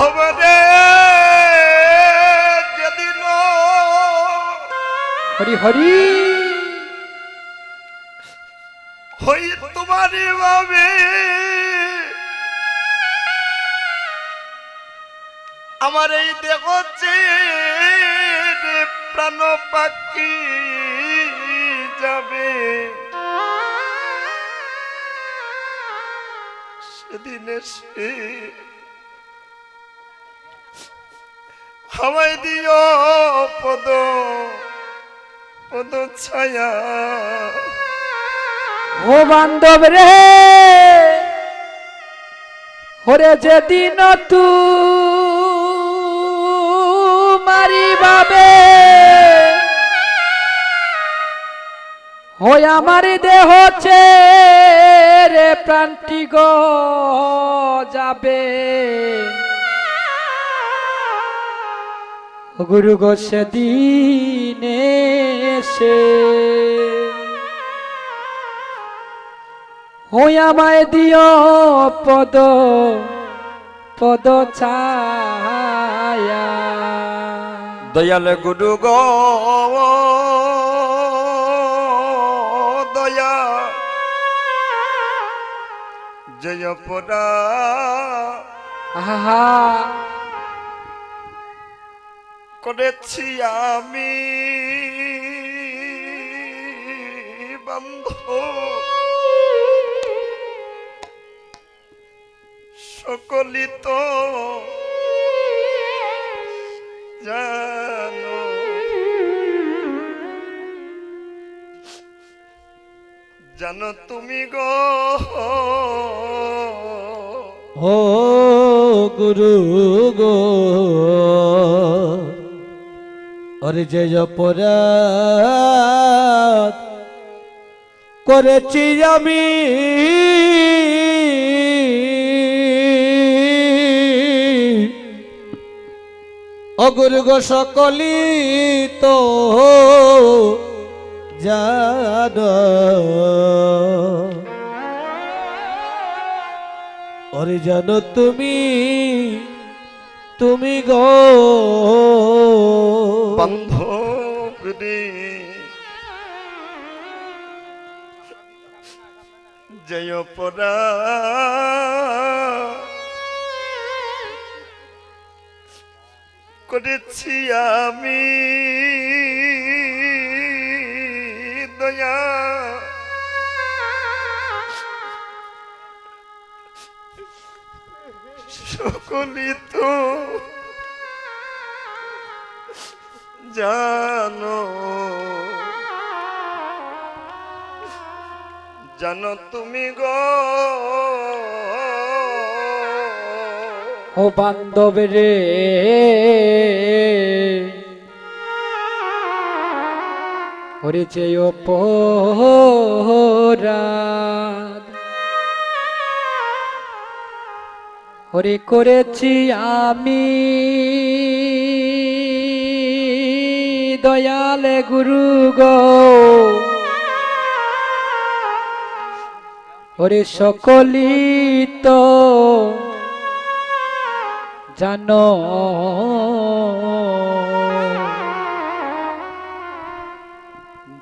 বান্ধবরে যেদিন হরি হরি। হই তোমারই ভাবে আমার এই দেহ ছেড়ে প্রাণ পাখি যাবে। সেদিন এসে হাওয়াই দিও পদ পদ ছায়া। ও বান্ধব রে হরে যেদিন তু মারিবাবে হই আমার দেহ চে রে গো যাবে। গুরু গো সেদিনে সে হই আমায় দিও পদ পদ ছায়া। দয়াল গুরু গো দয়া জয় পরা আহা। করেছি আমি। বন্ধ সকলি তো জানো। জানো তুমি গো। ও গুরু গো। অরে যে অপরাধ করেছি আমি, অগুরু গো সকলি তো জান। অরে জানো তুমি তুমি গো রে। জয় পরা। করেছি আমি দয়া। সকলি তো জানো। জানো তুমি গো। ও বান্ধব রে। ওরে যে করেছি আমি। দয়ালে গুরু গো। ওরে সকলি তো জানো।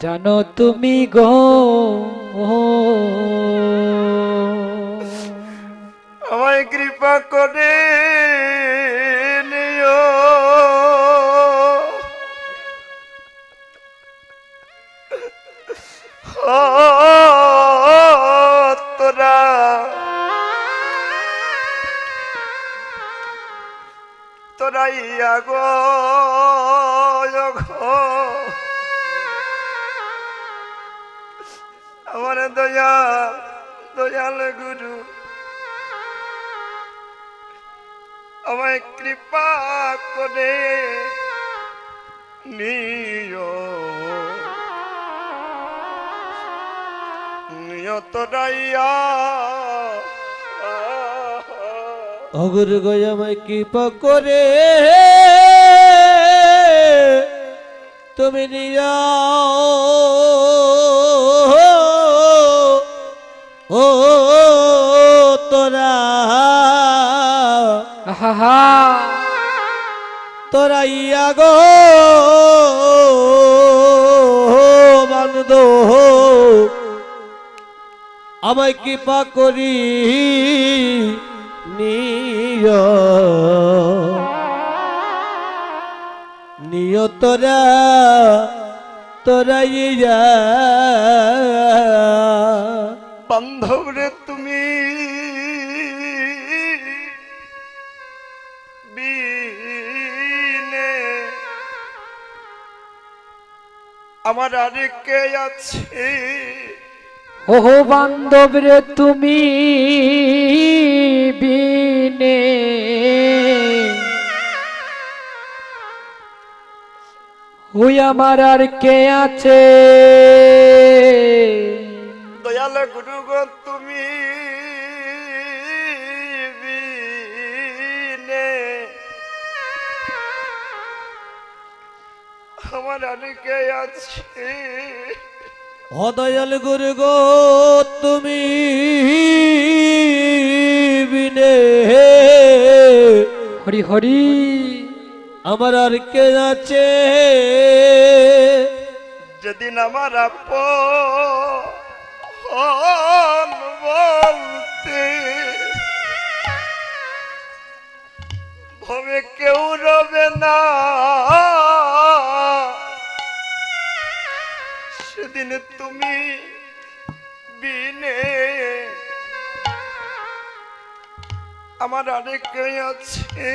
জানো তুমি গো। আমায় কৃপা করে আমার দয়া দয়াল গুরু। আমায় কৃপা করে নিও। নিয়ত রাইয়া অগুর গয়ামায় কৃপা করে তুমি নিয়া ও তোরা তোরা ইয়া গো বানদ। আমায় কৃপা করি নিয়। নিয় তোরা তোরা ইয়া বান্ধব রে তুমি আমার আরেকে আছে? ওহো বান্ধব রে তুমি বিনে। ওই আমার আর কে আছে? দয়াল গুরু গো তুমি আমার আরেকে আছে? অদয়াল গুরু গো তুমি বিনে। হরি হরি। আমার আর কে আছে? যেদিন আমার বলতে ভবে কেউ রবে না। সেদিন তুমি বিনে আমার আরেক আছে?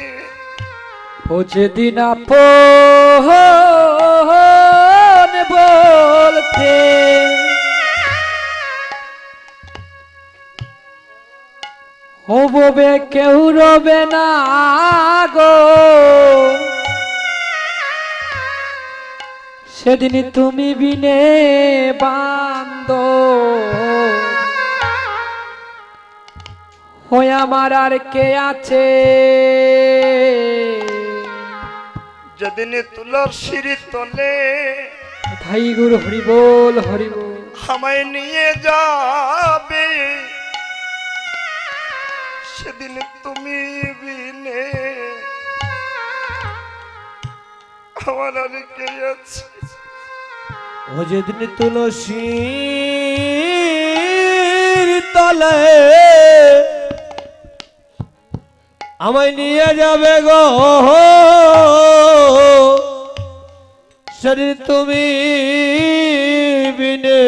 ও যেদিন আপন বলতে হববে কেউ রবে না গো। সেদিন তুমি বিনে বান্দ হয়ে আমার আর কে আছে? যেদিন তুলার সিঁড়ি তলে ভাই গুরু হরি বল হরি বল আমায় নিয়ে যাবে। সেদিন তুমি বিনে আমার আর কে আছে। ও যেদিন তুলসীর তলে আমায় নিয়ে যাবে গো শরীর তুমি বিনে।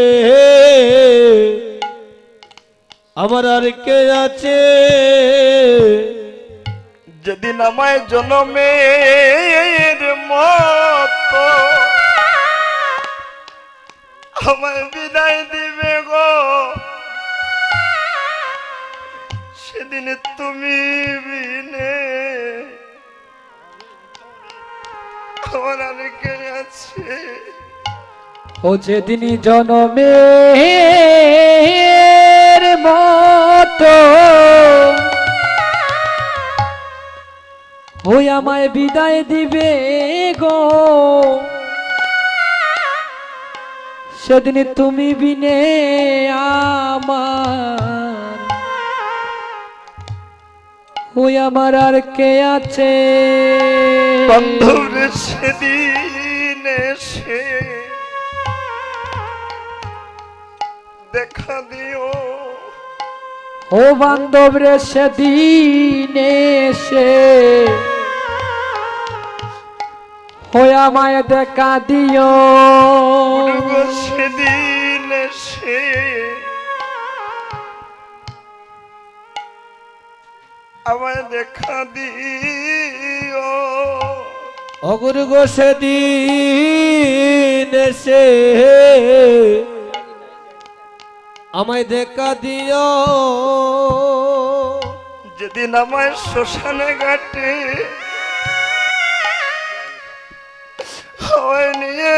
আমার আর কে আছে? যেদিন আমায় জনমের মতো আমায় বিদায় দিবে গো। সেদিন তুমি বিনে। আমার আর কে আছে। ও যেদিন জনমের মতো। ওই আমায় বিদায় দিবে গো। সেদিন তুমি বিনে আমার। ওই আমার আর কে আছে? বন্ধুর সেদিন এসে দেখা দিও। ও বান্ধব রে সেদিন এসে হয়া মায় দেখা দিও। সেদিন আমায় দেখা দিও। অগুরু গো সেদিন এসে আমায় দেখা দিও। যেদিন আমায় শ্মশানে ঘাটে আমায় নিয়ে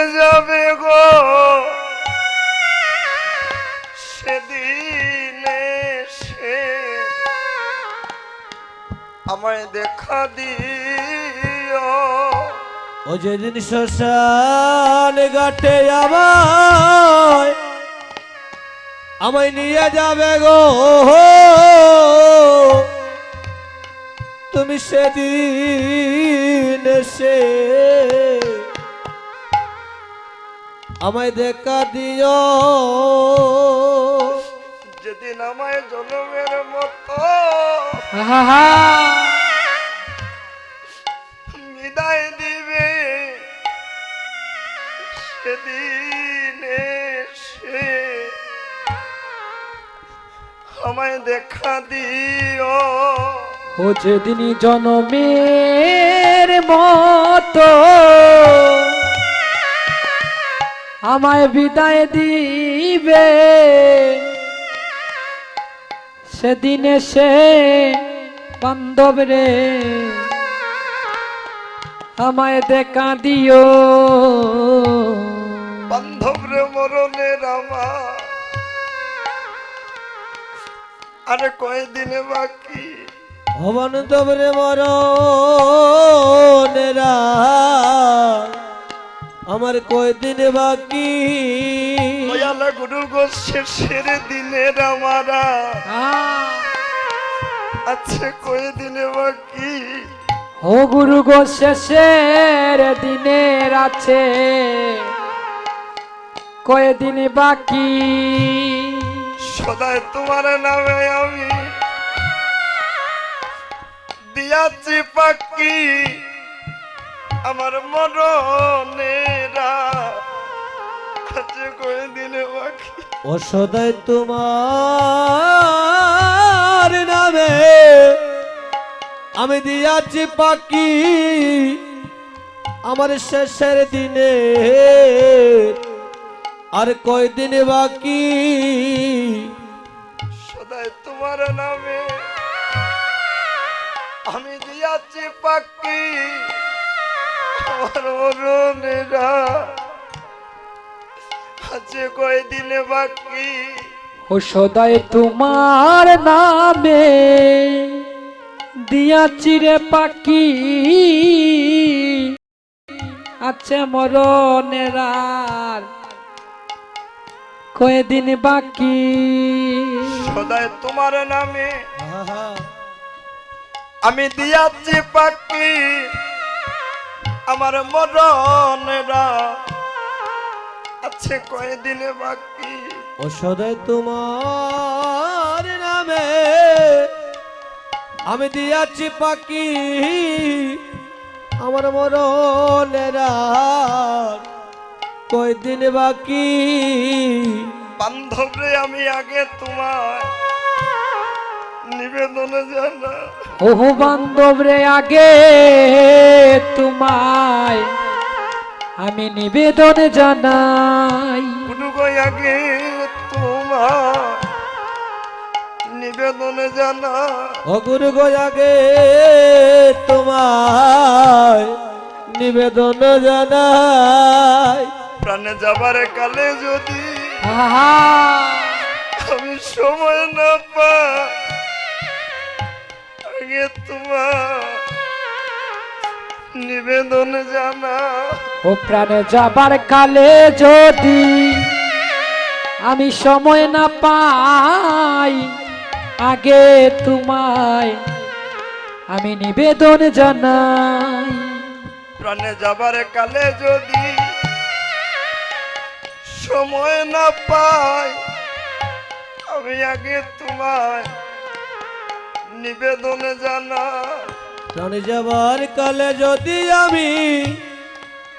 দেখা দিও। ও যেদিন শ্মশান ঘাটে আমায় আমায় নিয়ে যাবে গো। তুমি সেদিন এসে আমায় দেখা দিও। যেদিন আমায় জনমের মতো আহা বিদায় দেখা দিও। ও যেদিন জনমের মতো আমায় বিদায় দিবে সেদিন সে বান্ধব রে আমায় দেখা দিও। বান্ধব রে মরণের আমার আরে কয়দিনে বাকি? ভবন তবরে মরণেরা। আমার কয়দিন বাকি? দয়ালা গুরু গো শেষের দিনের আমারা। আহ আছে কয়দিনে বাকি? ও গুরু গো শেষের দিনের আছে। কয়েদিন বাকি? সদায় তোমার নামে আমি দিয়াছি পাকি আমার মরণেরা বাকি। ও সদাই তোমার নামে আমি দিয়াছি পাকি আমার শেষের দিনে আর কয়দিন বাকি? সদায় তোমার নামে আমি দিয়াছি পাকি মরণেরা আছে কয়দিনে বাকি? ও সদাই তোমার নামে দিয়া চিরে পাকি আছে মরণেরার কয়েদিন বাকি। সদায় তোমার নামে আমি দিয়াছি পাকি আমার মরণেরা আছে কয়দিনে বাকি। ও সদাই তোমার নামে আমি দিয়াছি পাকি আমার মরণেরা কয়দিন বাকি? বান্ধবরে আমি আগে তোমার নিবেদনে জানা ওহো বান্ধব রে আগে তোমায় আমি নিবেদন জানাই। আগে তোমার নিবেদনে জানা অগুরু আগে তোমায় নিবেদন জানাই। প্রাণে যাবার কালে যদি আমি সময় না পাই আগে তোমার নিবেদন জানা ও প্রাণে যাবার কালে যদি আমি সময় না পাই আগে তোমায় আমি নিবেদন জানাই। প্রাণে যাবার কালে যদি সময় না পাই আমি আগে তোমায় নিবেদনে জানা প্রাণে যাবার কালে যদি আমি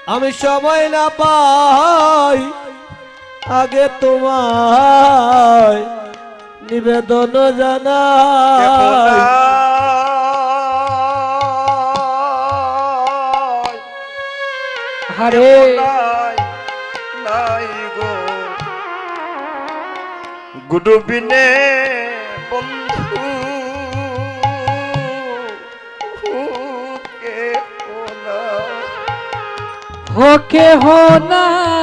আমি সময় না পাই আগে তোমায় নিবেদন জানাই। আরে গুডু বিনে বন্ধু, হোকে হো নাই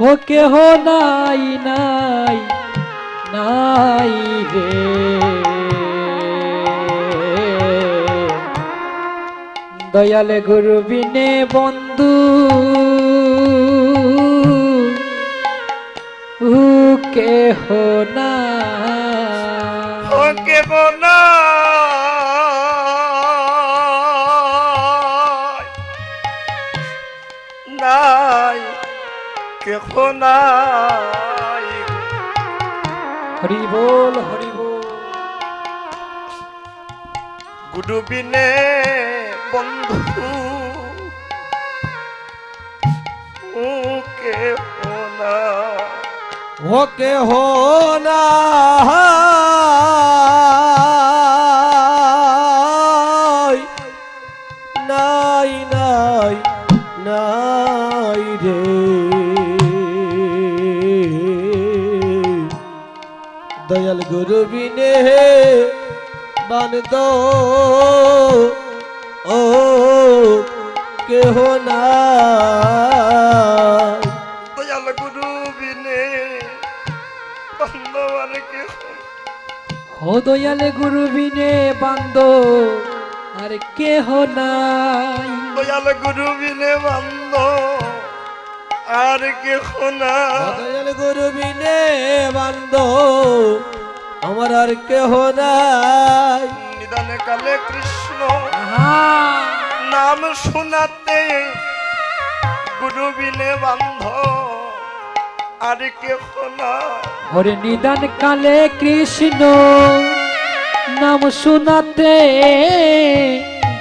হোকে নাই নাই নাই রে দয়ালে গুরু বিনে বন্ধু। কেহ না। ওকে বোনা নাই কেহ নাই। হরি বল হরি বল গুডু বিনে বন্ধু হো না। নাই নাই নাই রে। দয়াল গুরু বিনে বানদ ও কেহ না হো দয়ালে গুরু বিনে বান্দ আর কেহ নাই। দয়াল গুরু বিনে বান্ধ আর কেহ নাই। দয়াল গুরু বিনে বান্দ আমার আর কেহ নাই। নিদানে কালে কৃষ্ণ নাম শোনাতে গুরু বিনে বান্ধ। আর নাই হরে নিদান কালে কৃষ্ণ নাম শুনাতে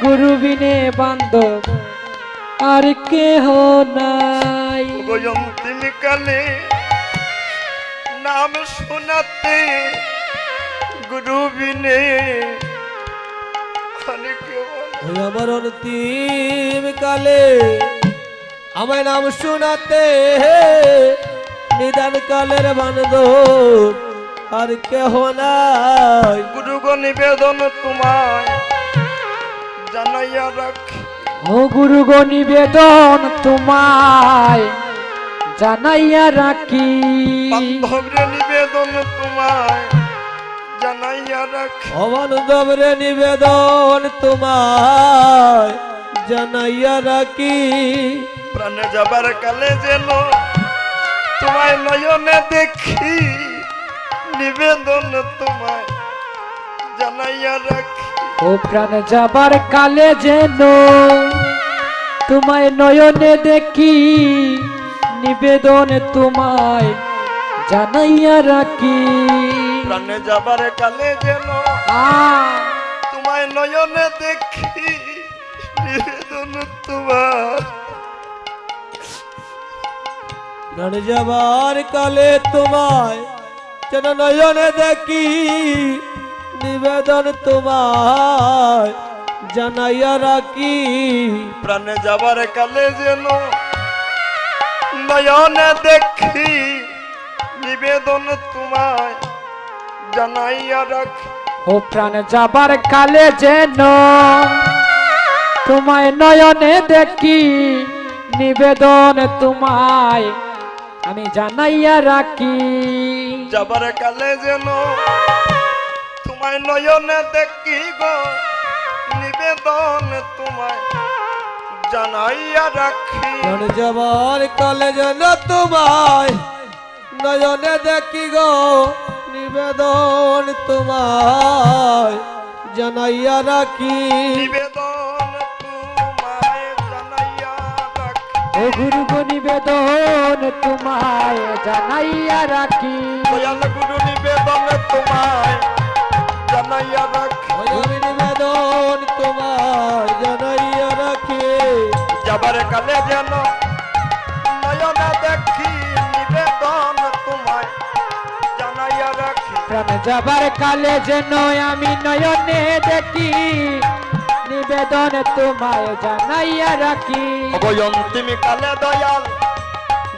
গুরু বিনে বান্ধব আর কেহ নাই। অন্তিম কালে নাম শোনাতে গুরু বিনে আর কেহ আমার অন্তিম কালে আমায় নাম শোনাতে নিদান কালের বান্দ আর কেহ নাই। গুরুগ নিবেদন তোমায় জানাইয়া রাখি। ও গুরু গো নিবেদন তোমায় জানাইয়া রাখি। বান্ধবরে নিবেদন তোমায় জানাইয়া রাখি। অবানুদবরে নিবেদন তোমায় জানাইয়া রাখি। প্রাণে যাবার কালে যেন তোমায় নয়নে দেখি নিবেদন তোমায় জানাইয়া রাখি। ও প্রাণ যাবার কালে যেন তোমায় নয়নে দেখি নিবেদন তোমায় জানাইয়া রাখি। প্রাণে যাবার কালে যেন তোমায় নয়নে দেখি নিবেদন তোমার প্রাণ যাবার কালে তোমায় যেন নয়নে দেখি নিবেদন তোমায় জানাইয়া রাখি। প্রাণে যাবার কালে যেন নয়নে দেখি নিবেদন তোমায় জানাইয়া রাখি। ও প্রাণ যাবার কালে যেন তোমায় নয়নে দেখি নিবেদন তোমায় আমি জানাইয়া রাখি। যাবার কালে যেন তোমায় নয়নে দেখি গো নিবেদন তোমায় জানাইয়া রাখি। যাবার কালে যেন তোমায় নয়নে দেখি গো নিবেদন তোমায় জানাইয়া রাখি। গুরু নিবেদন তোমায় জানাইয়া রাখি। দয়াল গুরু নিবেদন তোমায় জানাইয়া রাখি। নিবেদন তোমায় জানাইয়া রাখি। যাবার কালে যেন নয়নে দেখি নিবেদন তোমায় জানাইয়া রাখি। প্রাণ যাবার কালে যেন আমি নয়নে দেখি নিবেদন তোমায় জানাইয়া রাখি। ওই অন্তিম কালে দয়াল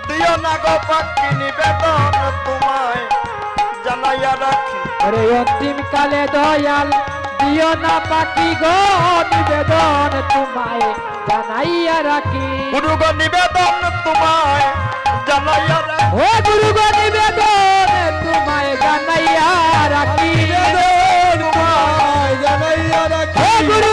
দিও না গো পাখি নিবেদন তোমায় জানাইয়া রাখি। আরে অন্তিম কালে দয়াল দিও না পাখি গো নিবেদন তোমায় জানাইয়া রাখি। গুরু গো নিবেদন তোমায় জানাইয়া রাখি। ও গুরু গো নিবেদন তোমায় জানাইয়া রাখি। তোমায় জানাইয়া রাখি। গুরু